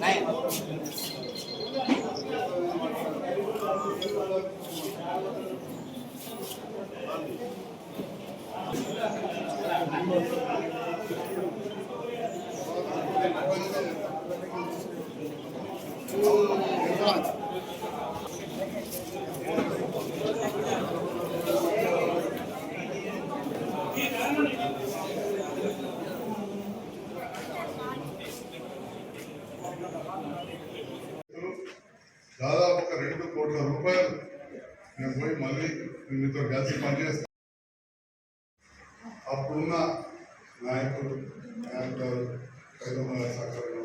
nine. దాదాపు ఒక రెండు కోట్ల రూపాయలు నేను పోయి మళ్ళీ మీతో కలిసి పనిచేస్తాను అప్పుడున్న నాయకులు నాయకులు కైలమ్మ సహకారంలో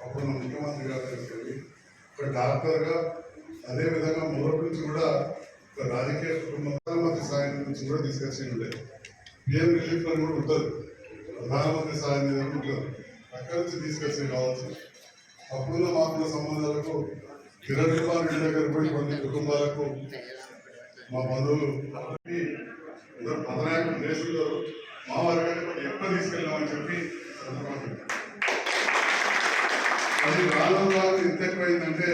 అప్పుడున్న ముఖ్యమంత్రి గారు దగ్గరికి వెళ్ళి ఒక డాక్టర్గా అదేవిధంగా మొదటి నుంచి కూడా ఒక రాజకీయ ప్రధానమంత్రి సాయం నుంచి కూడా డిస్కషన్ ఉండే పిఎం రిలీఫ్ అని కూడా ఉంటుంది ప్రధానమంత్రి సాయం మీద ఉంటుంది అక్కడి నుంచి డిస్కషన్ కావచ్చు అప్పుడున్న మాకున్న సంబంధాలకు కిరణ్ కుమార్ రెడ్డి దగ్గర పోయి కొన్ని కుటుంబాలకు మా బంధువులు ఈ పదనాయకులు దేశంలో మా వర్గాన్ని కొన్ని ఎక్కువ తీసుకెళ్ళామని చెప్పి అది రాను రాను ఎంత ఎక్కువైందంటే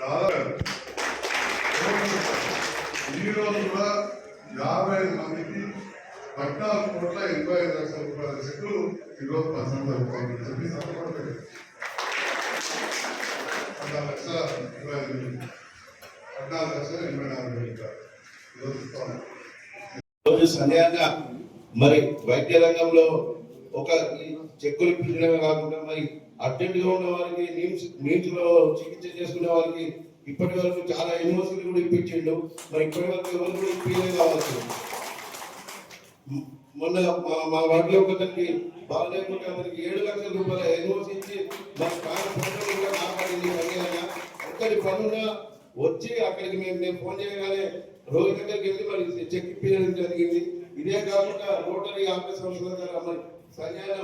దాదాపు ఈ రోజు కూడా యాభై ఐదు మందికి పద్నాలుగు కోట్ల ఎనభై ఐదు లక్షల రూపాయల చెట్లు ఈరోజు పంచడం రూపాయలు చెప్పి సందర్భంగా పద్నాలుగు లక్షల ఇరవై ఐదు వేలు. పద్నాలుగు లక్షల ఎనభై నాలుగు వేలు ఈరోజు మరి వైద్య రంగంలో ఒక చెక్కులు ఇప్పించడమే కాకుండా మరి అర్జెంట్గా ఉన్న వారికి నీమ్స్ చికిత్స చేసుకునే వారికి ఇప్పటి వరకు చాలా యూనివర్సిటీలు కూడా ఇప్పించిండు మరి ఇప్పటి వరకు ఎవరు కూడా ఇప్పించలేదు కావచ్చు మొన్న మా మా వాటిలో ఒకరికి బాగాలేకుండా మనకి ఏడు లక్షల రూపాయల యూనివర్సిటీ ఇచ్చి మన కాపాడింది ఒక్కడి పనున్నా వచ్చి అక్కడికి మేము మేము ఫోన్ చేయగానే రోగి దగ్గరికి వెళ్ళి మరి చెక్ ఇప్పించడం జరిగింది. ఇదే కాకుండా రోటరీ ఆఫీస్ సంస్థల ద్వారా మరి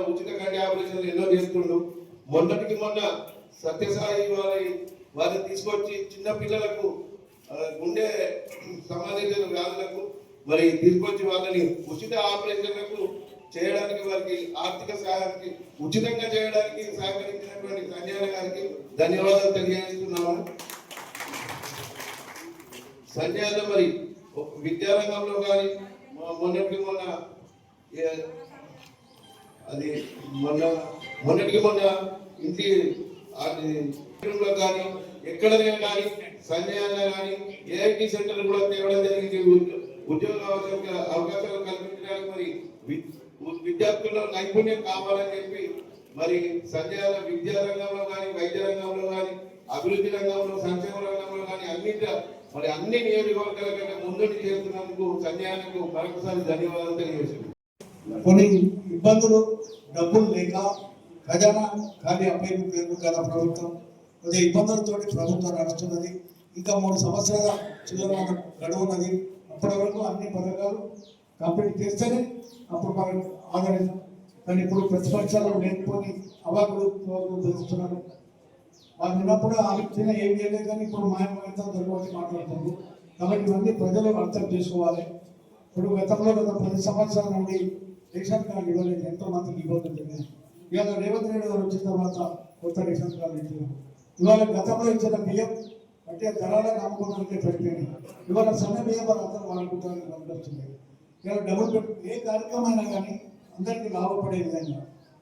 ఉచిత కంటి ఆపరేషన్లు ఎన్నో చేస్తుండు. మొన్నటికి మొన్న సత్యసాయి వారి వారిని తీసుకొచ్చి చిన్న పిల్లలకు గుండె సంబంధించిన వ్యాధులకు మరి తీసుకొచ్చి వాళ్ళని ఉచిత ఆపరేషన్లకు చేయడానికి వారికి ఆర్థిక సహాయానికి ఉచితంగా చేయడానికి సహకరించినటువంటి సంజయ్ గారికి ధన్యవాదాలు తెలియజేస్తున్నాను. సంజయ్ మరి. విద్యారంగంలో కానీ మొన్నటికి మొన్న అది మొన్న మొన్నటికి మొన్న ఇంటి అది లో కానీ ఎక్కడైనా కానీ సంజయ్ అన్న కానీ ఏఐటి సెంటర్ కూడా తేవడం జరిగింది. ఉద్యోగ అవకాశాలు అవకాశాలు కల్పించడానికి మరి విద్యార్థుల్లో నైపుణ్యం కావాలని చెప్పి మరి సంజయ్ విద్యా రంగంలో కానీ వైద్య రంగంలో కానీ అభివృద్ధి రంగంలో సంక్షేమ రంగంలో కానీ అన్నింటి మరి అన్ని నియోజకవర్గాల కంటే ముందుకు చేస్తున్నందుకు సంజయానికి మరొకసారి ధన్యవాదాలు తెలియజేసింది కొన్ని ఇబ్బందులు డబ్బులు లేక ఖజానా ఖాళీ అప్పైపు పేరు గల ప్రభుత్వం కొద్దిగా ఇబ్బందులతో ప్రభుత్వం నడుస్తున్నది. ఇంకా మూడు సంవత్సరాల చిల్లర గడువున్నది. అప్పటి వరకు అన్ని పథకాలు కంప్లీట్ చేస్తేనే అప్పుడు మనం ఆదరించాం కానీ ఇప్పుడు ప్రతిపక్షాలు లేకపోని అవాకులు తెలుస్తున్నాను వారు వాళ్ళు ఉన్నప్పుడు ఆలోచన ఏం చేయలేదు కానీ ఇప్పుడు మాయమాయంతో దొరకవచ్చు మాట్లాడుతుంది. కాబట్టి ఇవన్నీ ప్రజలు అర్థం చేసుకోవాలి. ఇప్పుడు గతంలో గత పది సంవత్సరాల నుండి రేషన్ కార్డు ఇవ్వలేదు. ఎంతో మందికి ఇవ్వబోతుంది ఇవాళ రేవంత్ రెడ్డి గారు వచ్చిన తర్వాత కొత్త రేషన్ కార్డు ఇచ్చారు. ఇవాళ గతంలో ఇచ్చిన బియ్యం అంటే ధరలను నమ్ముకోవడానికి సరిపోయింది ఇవాళ సన్న బియ్యం వాళ్ళు అందరూ వాడుకుంటారని కనిపిస్తుంది ఇవాళ డబుల్ ఏ కార్యక్రమం అయినా కానీ అందరికీ లాభపడే విధంగా.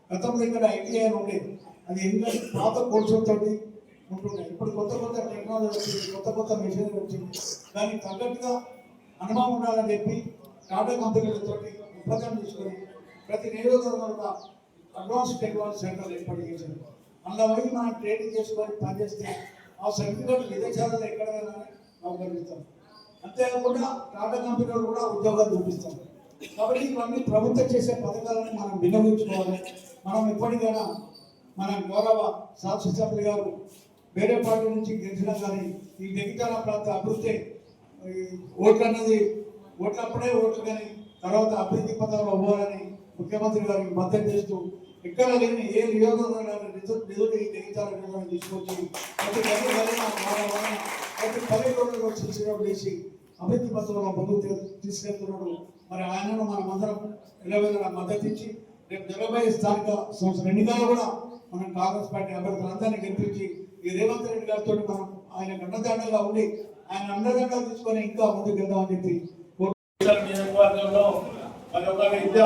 గతంలో ఇక్కడ ఐటీఐ ఉండేది అది ఎన్ని పాత కోర్సులతో ఉంటున్నాయి ఇప్పుడు కొత్త కొత్త టెక్నాలజీ వచ్చింది కొత్త కొత్త మెషిన్ వచ్చింది. దానికి తగ్గట్టుగా అనుభవం ఉండాలని చెప్పి టాటా కంపెనీలతో ఒప్పందం తీసుకొని ప్రతి నియోజకవర్గంలో అడ్వాన్స్ టెక్నాలజీ సెంటర్ ఏర్పాటు చేశారు. అందులో పోయి మనం ట్రైనింగ్ చేసుకొని పనిచేస్తే ఆ సర్టిఫికేట్ విదేశాలలో ఎక్కడైనా అవగలుగుతాం అంతేకాకుండా టాటా కంపెనీలు కూడా ఉద్యోగాలు చూపిస్తాం కాబట్టి ఇవన్నీ ప్రభుత్వం చేసే పథకాలను మనం వినియోగించుకోవాలి. మనం ఎప్పటికైనా మన గౌరవ శాసనసభ్యులు గారు వేరే పార్టీ నుంచి గెలిచినా కానీ ఈ జగిత్యాల ప్రాంత అభివృద్ధి ఓట్లు అన్నది ఓట్లప్పుడే ఓట్లు కానీ తర్వాత అభివృద్ధి పథకంలో అవ్వాలని ముఖ్యమంత్రి గారికి మద్దతు చేస్తూ ఎక్కడ లేని ఏ నియోజకవర్గాన్ని నిధులు నిధులు ఈ జగిత్యాల నియోజకవర్గం తీసుకొచ్చి ప్రతి గది ప్రతి పది రోజులు చేసి అభివృద్ధి పథకంలో ముందుకు తీసుకెళ్తున్నాడు. మరి ఆయనను మనమందరం అందరం మద్దతు ఇచ్చి రేపు జరగబోయే స్థానిక సంవత్సరం ఎన్నికల్లో కూడా మనం కాంగ్రెస్ పార్టీ అభ్యర్థులందరినీ గెలిపించి ఈ రేవంత్ రెడ్డి గారితో మనం ఆయన గండదండగా ఉండి ఆయన అండదండలు తీసుకొని ఇంకా ముందుకు వెళ్దామని చెప్పి నియోజకవర్గంలో మరి ఒక విద్య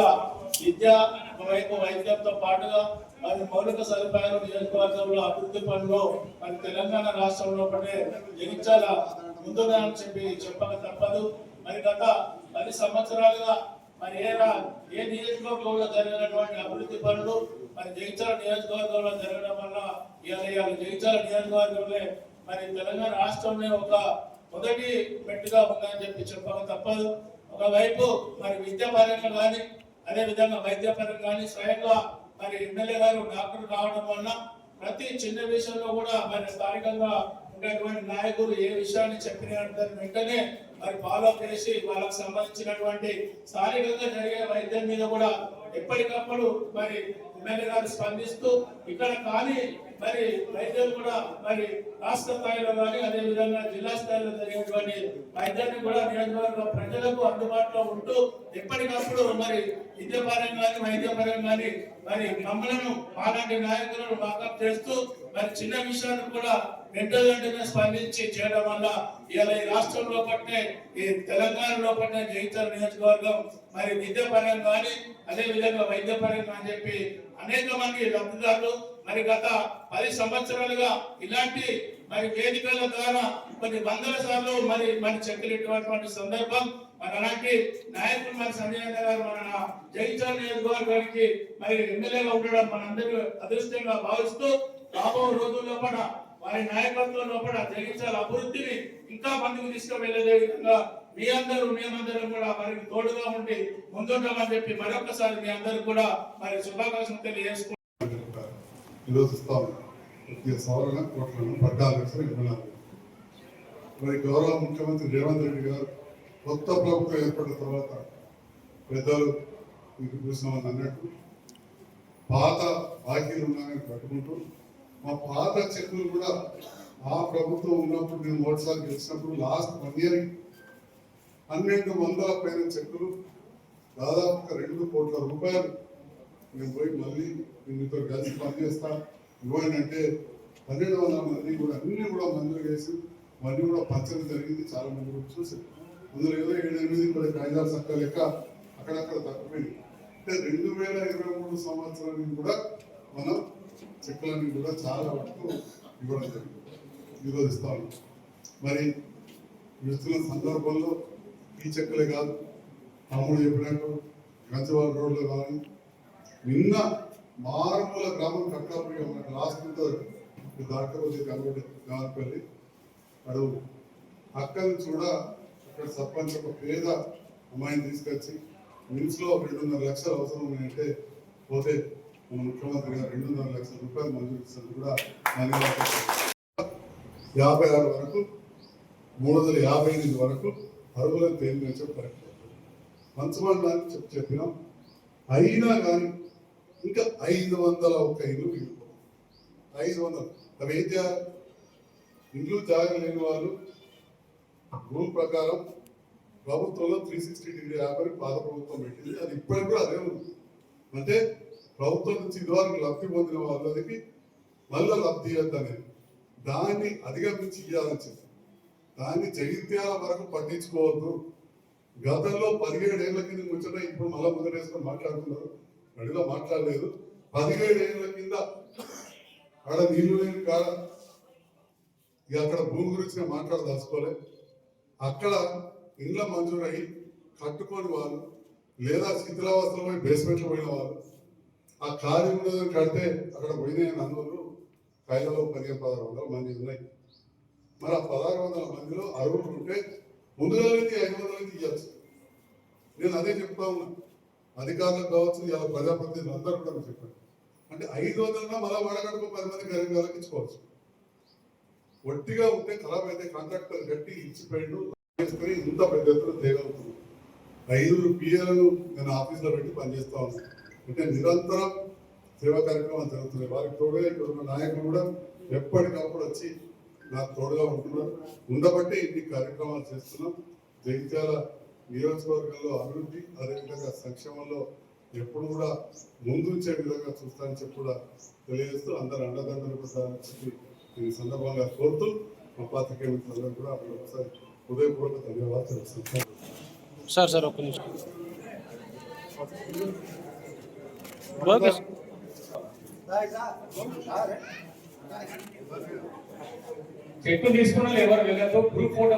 విద్య ఒకవైపు వైద్యంతో పాటుగా మరి మౌలిక సదుపాయాలు నియోజకవర్గంలో అభివృద్ధి పనులు మరి తెలంగాణ రాష్ట్రంలో పడే జగించాల ముందుగా అని చెప్పి చెప్పక తప్పదు. మరి గత పది సంవత్సరాలుగా మరి ఏ ఏ నియోజకవర్గంలో జరిగినటువంటి అభివృద్ధి పనులు మరి జగిత్యాల నియోజకవర్గంలో జరగడం వల్ల ఇవాళ ఇవాళ జగిత్యాల నియోజకవర్గంలో మరి తెలంగాణ రాష్ట్రంలో ఒక మొదటి మెట్టుగా ఉందని చెప్పి చెప్పక తప్పదు. ఒకవైపు మరి విద్యాపరంగా కానీ అదే విధంగా వైద్యపరంగా కానీ స్వయంగా మరి ఎమ్మెల్యే గారు డాక్టర్ కావడం వల్ల ప్రతి చిన్న విషయంలో కూడా మరి స్థానికంగా ఉండేటువంటి నాయకులు ఏ విషయాన్ని చెప్పిన వెంటనే మరి ఫాలో చేసి వాళ్ళకు సంబంధించినటువంటి స్థానికంగా జరిగే వైద్యం మీద కూడా ఎప్పటికప్పుడు మరి ఎమ్మెల్యే గారు స్పందిస్తూ ఇక్కడ కానీ మరి వైద్యులు కూడా మరి రాష్ట్ర స్థాయిలో కానీ అదే విధంగా జిల్లా స్థాయిలో జరిగేటువంటి వైద్యాన్ని కూడా నియోజకవర్గ ప్రజలకు అందుబాటులో ఉంటూ ఎప్పటికప్పుడు మరి విద్యాపరం కానీ వైద్యపరం కానీ మరి మమ్మలను అలాంటి నాయకులను వాకప్ చేస్తూ మరి చిన్న విషయాన్ని కూడా వెంటనే వెంటనే స్పందించి చేయడం వల్ల ఇలా ఈ రాష్ట్రంలో పట్టే ఈ తెలంగాణలో పట్టే జగిత్యాల నియోజకవర్గం మరి విద్యాపరం కానీ అదే విధంగా వైద్యపరంగా అని చెప్పి అనేక మంది లబ్ధిదారులు మరి గత పది సంవత్సరాలుగా ఇలాంటి మరి వేదికల ద్వారా కొన్ని వందల సార్లు మరి మరి చెక్కలిటువంటి సందర్భం మరి అలాంటి నాయకులు మన సంజయ్ గారు మన జగిత్యాల నియోజకవర్గానికి మరి ఎమ్మెల్యేగా ఉండడం మనందరూ అదృష్టంగా భావిస్తూ రాబో రోజుల్లో కూడా వారి నాయకత్వం లోపల జగిత్యాల అభివృద్ధిని ఇంకా ముందుకు తీసుకువెళ్ళే విధంగా మీ అందరూ మేమందరం కూడా వారికి తోడుగా ఉండి ముందుంటామని చెప్పి మరొకసారి మీ అందరూ కూడా మరి శుభాకాంక్షలు తెలియజేసుకుంటున్నాను ఈరోజు ఇస్తాం ప్రతి సవరణ కోట్లను పడ్డాలి లక్షలు ఇవ్వనాలి. మరి గౌరవ ముఖ్యమంత్రి రేవంత్ రెడ్డి గారు కొత్త ప్రభుత్వం ఏర్పడిన తర్వాత పెద్దలు మీకు చూసినామని అన్నట్టు పాత బాకీలు ఉన్నాయని పట్టుకుంటూ మా పాత చెక్కులు కూడా ఆ ప్రభుత్వం ఉన్నప్పుడు నేను మూడుసార్లు గెలిచినప్పుడు లాస్ట్ వన్ ఇయర్ పన్నెండు వందల పైన చెక్కులు దాదాపు ఒక రెండు కోట్ల రూపాయలు నేను పోయి మళ్ళీ మీతో కలిసి పనిచేస్తా. ఇవ్వండి అంటే పన్నెండు వందల మంది కూడా అన్ని కూడా మందులు వేసి మళ్ళీ కూడా పంచడం జరిగింది. చాలా మంది కూడా చూసారు అందులో ఏదో ఏడు ఎనిమిది పది కాగితాల చక్క లెక్క అక్కడక్కడ తక్కువైంది అంటే రెండు వేల ఇరవై మూడు సంవత్సరానికి కూడా మనం చెక్కులన్నీ కూడా చాలా వరకు ఇవ్వడం జరిగింది. ఈరోజు మరి ఇస్తున్న సందర్భంలో ఈ చెక్కులే కాదు. తమ్ముడు చెప్పినట్టు గంచవాళ్ళ రోడ్లు కానీ నిన్న మారుమూల గ్రామం కట్టాపురి మనకు లాస్ట్ దాకా వచ్చి కనబడి గానపల్లి అడు అక్కడి నుంచి కూడా అక్కడ సర్పంచ్ ఒక పేద అమ్మాయిని తీసుకొచ్చి మిన్స్లో రెండున్నర లక్షలు అవసరం ఉన్నాయంటే పోతే మన ముఖ్యమంత్రి గారు రెండున్నర లక్షల రూపాయలు మంజూరు ఇస్తుంది కూడా యాభై ఆరు వరకు మూడు వందల యాభై ఎనిమిది వరకు అరుగులను తేలిన చెప్పారు మంచమండానికి చెప్పి చెప్పినాం. అయినా కానీ ఇంకా ఐదు వందల ఒక్క ఇల్లు ఐదు వందలు. అవి ఏం చేయాలి? ఇల్లు జాగ లేని వాళ్ళు రూల్ ప్రకారం ప్రభుత్వంలో త్రీ సిక్స్టీ డిగ్రీ యాభై పాత ప్రభుత్వం పెట్టింది. అది ఇప్పటికి కూడా అదే ఉంది. అంటే ప్రభుత్వం నుంచి ఇదివరకు లబ్ధి పొందిన వాళ్ళకి మళ్ళీ లబ్ధి ఇవ్వద్దనేది. దాన్ని అధిగమించి ఇవ్వాలని చెప్పి. దాన్ని జగిత్యాల వరకు పట్టించుకోవద్దు. గతంలో పదిహేడు ఏళ్ళ కింద ముచ్చట ఇప్పుడు మళ్ళా ముద్రేసుకొని మాట్లాడుతున్నారు. అడిగా మాట్లాడలేదు. పదిహేడు ఏళ్ళ కింద ఆడ నీళ్ళు లేని కాడ ఇక అక్కడ భూమి గురించి నేను మాట్లాడదలుచుకోలే. అక్కడ ఇండ్ల మంజూరై కట్టుకొని వాళ్ళు లేదా శిథిలావస్థలో పోయి బేస్మెంట్లో పోయిన వాళ్ళు ఆ ఖాళీ ఉండదని కడితే అక్కడ పోయినాయి అందులో కైలలో పదిహేను పదహారు వందల మంది ఉన్నాయి. మరి ఆ పదహారు వందల మందిలో అరువులు ఉంటే ముందుగా ఐదు వందల నుంచి ఇవ్వచ్చు. నేను అదే చెప్తా ఉన్నా. అధికారులు కావచ్చు ఇలా ప్రజాప్రతినిధులు అందరూ కూడా చెప్పారు. అంటే ఐదు వందలన్నా మళ్ళీ వడగడుపు పది మంది గరీబ్ వాళ్ళకి ఇచ్చుకోవచ్చు. ఒట్టిగా ఉంటే ఖరాబ్ అయితే కాంట్రాక్టర్ కట్టి ఇచ్చిపోయిండు చేసుకుని ఇంత పెద్ద ఎత్తున తేగలుగుతుంది ఐదుగురు పిఏలను నేను ఆఫీస్లో పెట్టి పనిచేస్తా ఉన్నాను. అంటే నిరంతరం సేవా కార్యక్రమాలు జరుగుతున్నాయి. వారికి తోడుగా ఇక్కడ ఉన్న నాయకులు కూడా ఎప్పటికప్పుడు వచ్చి నాకు తోడుగా ఉంటున్నారు. ఉండబట్టే ఇన్ని కార్యక్రమాలు చేస్తున్నాం. జగిత్యాల నియోజకవర్గంలో అభివృద్ధి అదేవిధంగా సంక్షేమంలో ఎప్పుడు కూడా ముందుంచే విధంగా చూస్తానని చెప్పి కూడా తెలియజేస్తూ అందరు అండదండలు ఉంటారని చెప్పి ఈ సందర్భంగా కోరుతూ మా పాత్రికేయ మిత్రులందరూ కూడా ఒకసారి హృదయపూర్వక ధన్యవాదాలు తెలుస్తున్నాను సార్ సార్ ఒక్క నిమిషం. చెట్టు తీసుకున్న ఎవరు వెళ్ళదు group photo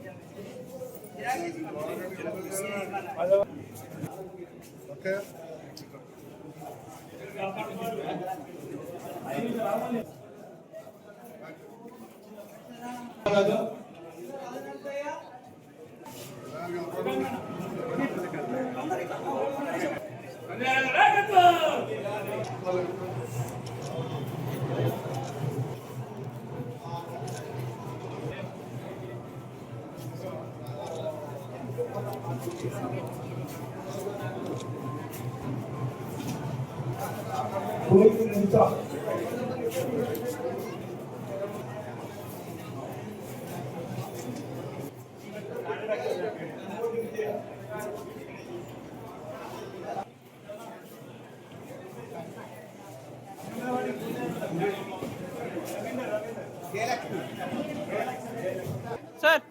Okay. Okay sir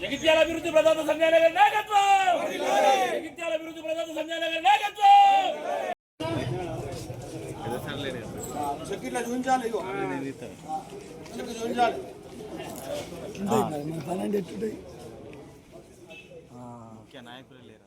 Jagtial అభివృద్ధి ప్రదాత సంజయ్ నగర్ నాయకత్వం జగిత్యాల అభివృద్ధి ప్రదాత సంజయ్ నగర్ నాయకత్వం చెక్కిట్లా చూపించాలి ఇగో చూపించాలి. నాయకులు లేరా?